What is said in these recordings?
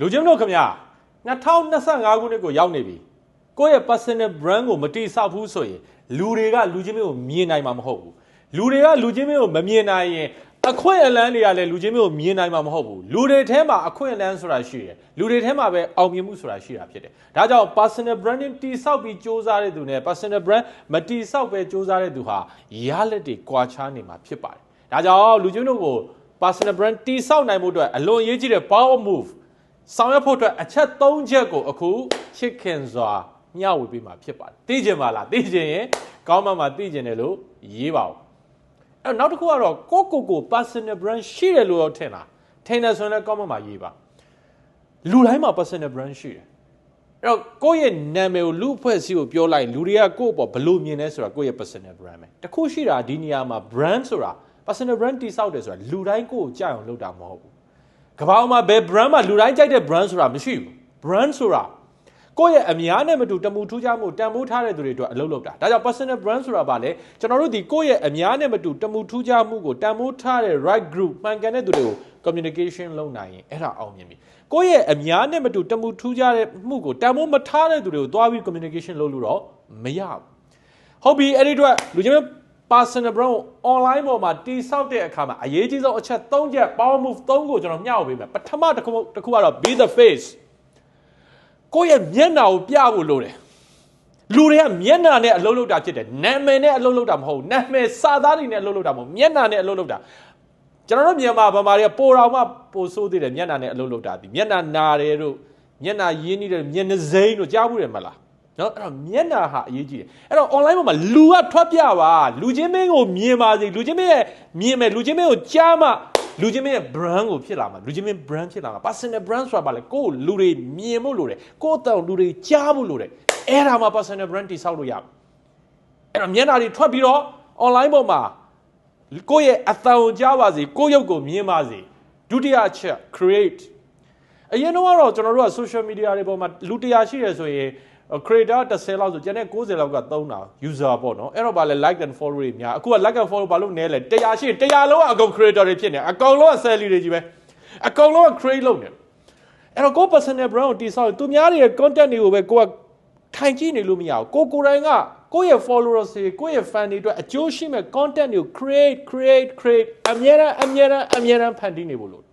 လူချင်းတို့ခင်ဗျာ2025ခုနှစ်ကိုရောက်နေပြီကိုယ့်ရဲ့ personal brand ကိုမတိဆောက်ဘူးဆိုရင်လူတွေကလူချင်းမျိုးကိုမြင်နိုင်မှာမဟုတ်ဘူးလူတွေကလူချင်းမျိုးကိုမမြင်နိုင်ရင်အခွင့်အလန်းတွေကလည်းလူချင်းမျိုးကိုမြင်နိုင်မှာမဟုတ်ဘူးလူတွေထဲမှာအခွင့်အလန်းဆိုတာရှိတယ်လူတွေထဲမှာပဲအောင်မြင်မှုဆိုတာရှိတာဖြစ်တယ်ဒါကြောင့် personal branding တိဆောက်ပြီးစ조사တဲ့သူနဲ့ personal brand မတိဆောက်ပဲစ조사တဲ့သူဟာရလက်တွေကွာခြားနေမှာဖြစ်ပါတယ်ဒါကြောင့်လူချင်းတို့ကို personal brand တိဆောက်နိုင်မှုအတွက်အလွန်အရေးကြီးတဲ့ power move ဆောင်ရွက်ဖို့အတွက်အချက်၃ချက်ကိုအခုချစ်ခင်စွာမျှဝေပေးမှာဖြစ်ပါတယ်သိကျင်ပါလားသိကျင်ရင်ကောင်းမှမှသိကျင်တယ်လို့ရေးပါဦးအဲ့နောက်တစ်ခုကတော့ကိုကိုကို personal brand ရှိတယ်လို့တော့ထင်လားထင်တယ်ဆိုရင်လည်းကောင်းမှမှရေးပါလူတိုင်းမှာ personal brand ရှိတယ်အဲ့တော့ကိုယ့်ရဲ့နာမည်ကိုလူအဖွဲ့အစည်းကိုပြောလိုက်လူတွေကကိုယ့်အပေါ်ဘယ်လိုမြင်လဲဆိုတာကိုယ့်ရဲ့ personal brand ပဲတခုရှိတာဒီနေရာမှာ brand ဆိုတာ personal brand တိဆောက်တယ်ဆိုတာလူတိုင်းကိုယ့်ကိုကြောက်အောင်လုပ်တာမဟုတ်ဘူး ကမ္ဘာမှာဘယ် brand မှာလူတိုင်းကြိုက်တဲ့ brand ဆိုတာမရှိဘူး brand ဆိုတာကိုယ့်ရဲ့အများနဲ့မတူတမူထူးခြားမှုတန်ဖိုးထားတဲ့သူတွေအတွက်အလုပ်လုပ်တာဒါကြောင့် personal brand ဆိုတာဗာလေကျွန်တော်တို့ဒီကိုယ့်ရဲ့အများနဲ့မတူတမူထူးခြားမှုကိုတန်ဖိုးထားတဲ့ right group မှန်ကန်တဲ့သူတွေကို communication လုပ်နိုင်ရင်အဲ့ဒါအောင်မြင်ပြီကိုယ့်ရဲ့အများနဲ့မတူတမူထူးခြားတဲ့မှုကိုတန်ဖိုးမထားတဲ့သူတွေကိုသွားပြီး communication လုပ်လို့တော့မရဘူးဟုတ်ပြီအဲ့ဒီအတွက်လူချင်း personal brand ကို online ပေါ်မှာတိဆောက်တဲ့အခါမှာအရေးကြီးဆုံးအချက်၃ချက် power move ၃ကိုကျွန်တော်မျှဝေပေးမယ်ပထမတစ်ခုတစ်ခုကတော့ be the face ကိုယ့်ရဲ့မျက်နှာကိုပြဖို့လိုတယ်လူတွေကမျက်နှာနဲ့အလုပ်လုပ်တာဖြစ်တယ်နာမည်နဲ့အလုပ်လုပ်တာမဟုတ်ဘူးနာမည်စာသားတွေနဲ့အလုပ်လုပ်တာမဟုတ်မျက်နှာနဲ့အလုပ်လုပ်တာကျွန်တော်တို့မြန်မာဗမာတွေကပိုတော်မှပိုဆိုးသေးတယ်မျက်နှာနဲ့အလုပ်လုပ်တာဒီမျက်နှာနာတယ်တို့မျက်နှာရင်းနေတဲ့မျက်နှာစိမ်းတို့ကြားဘူးတယ်မလား နော်အဲ့တော့မျက်နှာဟာအရေးကြီးတယ်အဲ့တော့ online ပေါ်မှာလူကထွက်ပြပါလူချင်းမင်းကိုမြင်ပါစေလူချင်းမင်းရဲ့မြင်မယ်လူချင်းမင်းကိုကြားမှလူချင်းမင်းရဲ့ brand ကိုဖြစ်လာမှာလူချင်းမင်း brand ဖြစ်လာမှာ personal brand ဆိုတာပါလေကိုယ်လူတွေမြင်ဖို့လိုတယ်ကိုယ်တောင်လူတွေကြားဖို့လိုတယ်အဲ့ဒါမှ personal brand တိဆောက်လို့ရမယ်အဲ့တော့မျက်နှာတွေထွက်ပြီးတော့ online ပေါ်မှာကိုယ့်ရဲ့အသံကိုကြားပါစေကိုယ့်ရုပ်ကိုမြင်ပါစေဒုတိယအချက် create အရင်တော့ကတော့ကျွန်တော်တို့က social media တွေပေါ်မှာလူတရားရှိတယ်ဆိုရင် creator 10လောက်ဆိုကျန်တဲ့90လောက်ကသုံးတာ user ပေါ့နော်အဲ့တော့ဗာလဲ like and follow တွေများအခုက like and follow ဘာလို့နဲလဲ100ရှိ100လုံးကအကုန် creator တွေဖြစ်နေအကောင်လုံးက sell တွေကြီးပဲအကောင်လုံးက create လုပ်နေအဲ့တော့ကို personal brand ကိုတည်ဆောက်သူများတွေရဲ့ content တွေကိုပဲကိုကထိုင်ကြည့်နေလို့မရဘူးကိုကိုယ်တိုင်ကကိုယ့်ရဲ့ followers တွေကိုယ့်ရဲ့ fan တွေအတွက်အကျိုးရှိမဲ့ content တွေကို create create create အမြဲတမ်းအမြဲတမ်းအမြဲတမ်းဖန်တီးနေဖို့လို့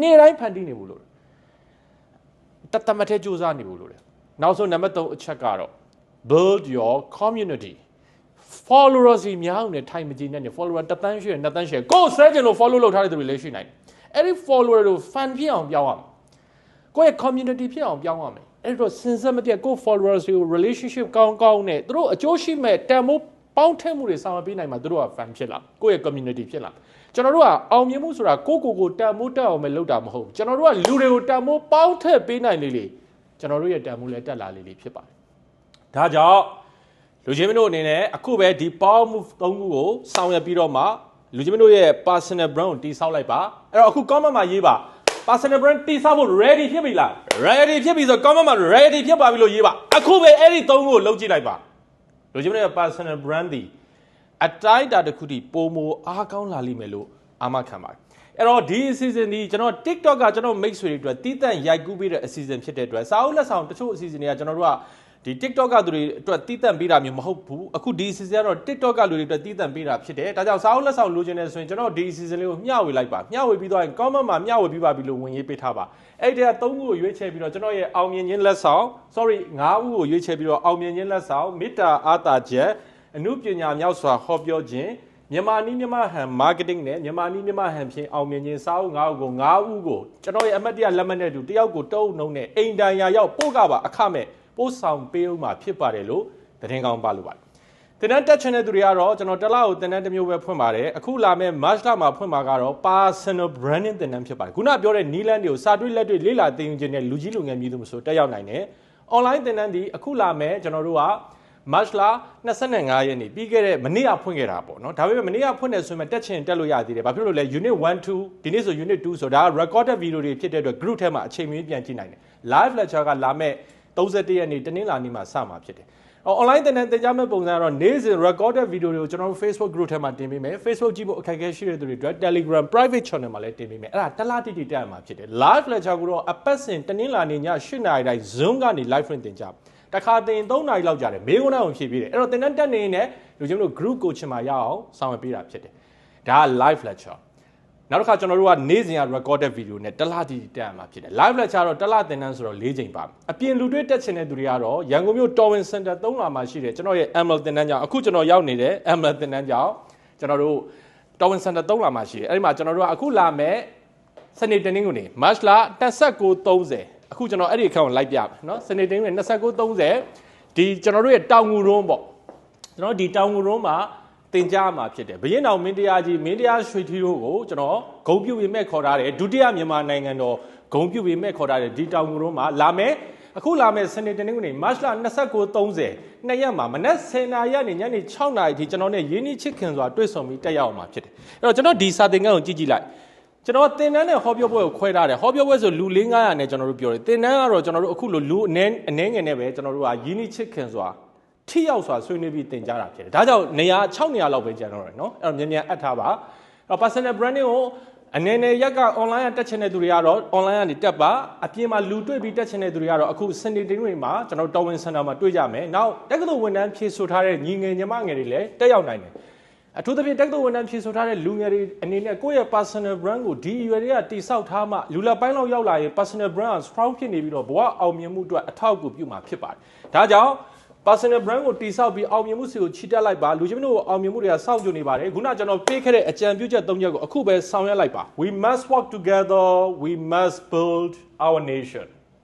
နေ့တိုင်းဖန်တီးနေဖို့လို့တတ်တမထဲစူးစမ်းနေဖို့လို့ နောက်ဆုံးနံပါတ်3အချက်ကတော့ build your community followers ကြီးများအောင်နဲ့ထိုင်မကြည့်နဲ့ follower တသန်းရှိရနှစ်သန်းရှိရကိုယ်ဆဲကျင်လို့ follow လုပ်ထားတဲ့သူတွေလည်းရှိနိုင်တယ်အဲ့ဒီ follower တို့ fan ဖြစ်အောင်ပြောင်းရမယ်ကိုယ့်ရဲ့ community ဖြစ်အောင်ပြောင်းရမယ်အဲ့တော့စင်စက်မပြတ်ကို followers ကို relationship ကောင်းကောင်းနဲ့သူတို့အကျိုးရှိမဲ့တန်ဖိုးပေါင်းထည့်မှုတွေဆောင်ရွက်ပေးနိုင်မှာသူတို့က fan ဖြစ်လာကိုယ့်ရဲ့ community ဖြစ်လာကျွန်တော်တို့ကအောင်မြင်မှုဆိုတာကိုကိုကိုတန်မိုးတက်အောင်ပဲလုပ်တာမဟုတ်ဘူးကျွန်တော်တို့ကလူတွေကိုတန်မိုးပေါင်းထည့်ပေးနိုင်လေလေ ကျွန်တော်တို့ရဲ့တန်ဖိုးလည်းတက်လာလေလေဖြစ်ပါတယ်ဒါကြောင့်လူချင်းမတို့အနေနဲ့အခုပဲဒီ power move ၃ခုကိုဆောင်ရွက်ပြီးတော့မှလူချင်းမတို့ရဲ့ personal brand ကိုတည်ဆောက်လိုက်ပါအဲ့တော့အခု comment မှာရေးပါ personal brand တည်ဆောက်ဖို့ ready ဖြစ်ပြီလား ready ဖြစ်ပြီဆို comment မှာ ready ဖြစ်ပါပြီလို့ရေးပါအခုပဲအဲ့ဒီ၃ခုကိုလုပ်ကြည့်လိုက်ပါလူချင်းမတို့ရဲ့ personal brand ဒီအတိုင်းတာတစ်ခုတည်းပုံမအားကောင်းလာလိမ့်မယ်လို့အာမခံပါတယ် အဲ့တော့ဒီအစီအစဉ်ဒီကျွန်တော် TikTok ကကျွန်တော် make ဆွေတွေအတွက်တီးတန့်ရိုက်ကူးပေးတဲ့အစီအစဉ်ဖြစ်တဲ့အတွက်စာအုပ်လက်ဆောင်တချို့အစီအစဉ်တွေကကျွန်တော်တို့ကဒီ TikTok ကသူတွေအတွက်တီးတန့်ပေးတာမျိုးမဟုတ်ဘူးအခုဒီ season ကတော့ TikTok ကလူတွေအတွက်တီးတန့်ပေးတာဖြစ်တယ်ဒါကြောင့်စာအုပ်လက်ဆောင်လိုချင်တယ်ဆိုရင်ကျွန်တော်ဒီ season လေးကိုမျှဝေလိုက်ပါမျှဝေပြီးတော့ comment မှာမျှဝေပြီးပါပြီလို့ဝင်ရေးပေးထားပါအဲ့ဒီက3ခုကိုရွေးချယ်ပြီးတော့ကျွန်တော်ရဲ့အောင်မြင်ခြင်းလက်ဆောင် sorry 5ခုကိုရွေးချယ်ပြီးတော့အောင်မြင်ခြင်းလက်ဆောင်မေတ္တာအားတာချက်အမှုပညာမြောက်စွာဟောပြောခြင်း မြန်မာနီးမြန်မာဟန် marketing နဲ့မြန်မာနီးမြန်မာဟန်ဖြင့်အောင်မြင်ခြင်းစာအုပ်၅ခုကို၅ဦးကိုကျွန်တော်ရဲ့အမတ်တရလက်မှတ်နဲ့တူတယောက်ကိုတုံးနှုံနဲ့အိမ်တန်ရာရောက်ပို့ကပါအခမဲ့ပို့ဆောင်ပေးဦးမှာဖြစ်ပါတယ်လို့သတင်းကောင်းပါလို့ပါတယ်။တင်တန်းတက်ချင်တဲ့သူတွေကတော့ကျွန်တော်တလားကိုတင်တန်းတစ်မျိုးပဲဖွင့်ပါတယ်။အခုလာမဲ့ March လမှာဖွင့်မှာကတော့ personal branding တင်တန်းဖြစ်ပါတယ်။ခုနပြောတဲ့ Neeland တွေကိုစာတွေ့လက်တွေ့လေ့လာသင်ယူခြင်းနဲ့လူကြီးလူငယ်မျိုးသူမဆိုတက်ရောက်နိုင်တယ်။ online တင်တန်းဒီအခုလာမဲ့ကျွန်တော်တို့က March လ25ရက်နေ့ပြီးခဲ့တဲ့မနေ့ကဖွင့်ခဲ့တာပေါ့နော်ဒါပေမဲ့မနေ့ကဖွင့်တယ်ဆိုရင်တက်ချင်တက်လို့ရသေးတယ်ဘာဖြစ်လို့လဲ unit 1 2ဒီနေ့ဆို unit 2ဆိုဒါ recorded video တွေဖြစ်တဲ့အတွက် group ထဲမှာအချိန်မီပြန်ကြည့်နိုင်တယ် live lecture ကလာမဲ့31ရက်နေ့တနင်္လာနေ့မှာစမှာဖြစ်တယ် online တင်တဲ့တင်ကြားမဲ့ပုံစံကတော့နေ့စဉ် recorded video တွေကိုကျွန်တော်တို့ Facebook group ထဲမှာတင်ပေးမယ် Facebook ကြည့်ဖို့အခက်အခဲရှိတဲ့သူတွေအတွက် Telegram private channel မှာလည်းတင်ပေးမယ်အဲ့ဒါတစ်လားတိတိတက်ရမှာဖြစ်တယ် live lecture ကိုတော့အပတ်စဉ်တနင်္လာနေ့ည8:00နာရီတိုင်း Zoom ကနေ live print တင်ကြ တခါတင်3နာရီလောက်ကြာတယ်မေးခွန်းအောင်ဖြေပေးတယ်အဲ့တော့တင်တဲ့တက်နေနေလူချင်းတို့ group coaching မှာရအောင်ဆောင်ရွက်ပေးတာဖြစ်တယ်ဒါက live lecture နောက်တစ်ခါကျွန်တော်တို့ကနေ့စဉ်က recorded video နဲ့တစ်လတိတိတက်ရမှာဖြစ်တယ် live lecture တော့တစ်လသင်တန်းဆိုတော့၄ချိန်ပါအပြင်လူတွေတက်ချင်တဲ့သူတွေကတော့ရန်ကုန်မြို့ Torwin Center 3လမှာရှိတယ်ကျွန်တော်ရဲ့ ML သင်တန်းကြောင့်အခုကျွန်တော်ရောက်နေတဲ့ ML သင်တန်းကြောင့်ကျွန်တော်တို့ Torwin Center 3လမှာရှိတယ်အဲ့ဒီမှာကျွန်တော်တို့ကအခုလာမဲ့စနေတနင်္ဂနွေ March လ2930 အခုကျွန်တော်အဲ့ဒီ account ကိုလိုက်ပြမယ်နော်စနေတင်းနဲ့29 30ဒီကျွန်တော်တို့ရဲ့တောင်ငူရုံးပေါ့ကျွန်တော်ဒီတောင်ငူရုံးမှာတင်ကြမှာဖြစ်တယ်ဘရင်တော်မင်းတရားကြီးမင်းတရားရွှေထီးတို့ကိုကျွန်တော်ဂုံပြုပေးမဲ့ခေါ်ထားတယ်ဒုတိယမြန်မာနိုင်ငံတော်ဂုံပြုပေးမဲ့ခေါ်ထားတယ်ဒီတောင်ငူရုံးမှာလာမယ်အခုလာမယ့်စနေတနင်္ဂနွေမတ်လ29:30နှစ်ရက်မှာမနက်10:00နာရီကနေညနေ6:00နာရီထိကျွန်တော်နဲ့ရင်းနှီးချစ်ခင်စွာတွေ့ဆုံပြီးတက်ရောက်အောင်မှာဖြစ်တယ်အဲ့တော့ကျွန်တော်ဒီစာသင်ခန်းကိုကြည့်ကြည့်လိုက် ကျွန်တော်တင်တန်းနဲ့ဟောပြောပွဲကိုခွဲထားတယ်ဟောပြောပွဲဆိုလူ900နဲ့ကျွန်တော်တို့ပြောတယ်တင်တန်းကတော့ကျွန်တော်တို့အခုလိုလူအနည်းအနည်းငယ်နဲ့ပဲကျွန်တော်တို့ကရင်းနှီးချစ်ခင်စွာထိရောက်စွာဆွေးနွေးပြီးတင်ကြတာဖြစ်တယ်ဒါကြောင့်နေရာ6နေရာလောက်ပဲကျန်တော့တယ်နော်အဲ့တော့မြန်မြန်အပ်ထားပါအဲ့တော့ personal branding ကိုအနေနဲ့ရက်က online ကတက်ချင်တဲ့သူတွေကတော့ online ကနေတက်ပါအပြင်မှာလူတွေ့ပြီးတက်ချင်တဲ့သူတွေကတော့အခု Sunday တင်းတွေမှာကျွန်တော်တော်ဝင်စင်တာမှာတွေ့ကြမယ်နောက်တက္ကသိုလ်ဝန်ထမ်းဖြည့်ဆို့ထားတဲ့ညီငယ်ညီမငယ်တွေလည်းတက်ရောက်နိုင်တယ် အထူးသဖြင့်တက္ကသိုလ်ဝန်ထမ်းဖြည့်ဆို့ထားတဲ့လူငယ်တွေအနေနဲ့ကိုယ့်ရဲ့ personal brand ကိုဒီအရွယ်တွေကတိဆောက်ထားမှလူလက်ပိုင်းလောက်ရောက်လာရင် personal brand က strong ဖြစ်နေပြီးတော့ဘဝအောင်မြင်မှုအတွက်အထောက်အကူပြုမှာဖြစ်ပါတယ်ဒါကြောင့် personal brand ကိုတိဆောက်ပြီးအောင်မြင်မှုစီကိုချီတက်လိုက်ပါလူချင်းတို့အောင်မြင်မှုတွေကစောင့်ကြနေပါတယ်ခုနကျွန်တော်ပေးခဲ့တဲ့အကြံပြုချက်၃ချက်ကိုအခုပဲဆောင်ရွက်လိုက်ပါ we must work together we must build our nation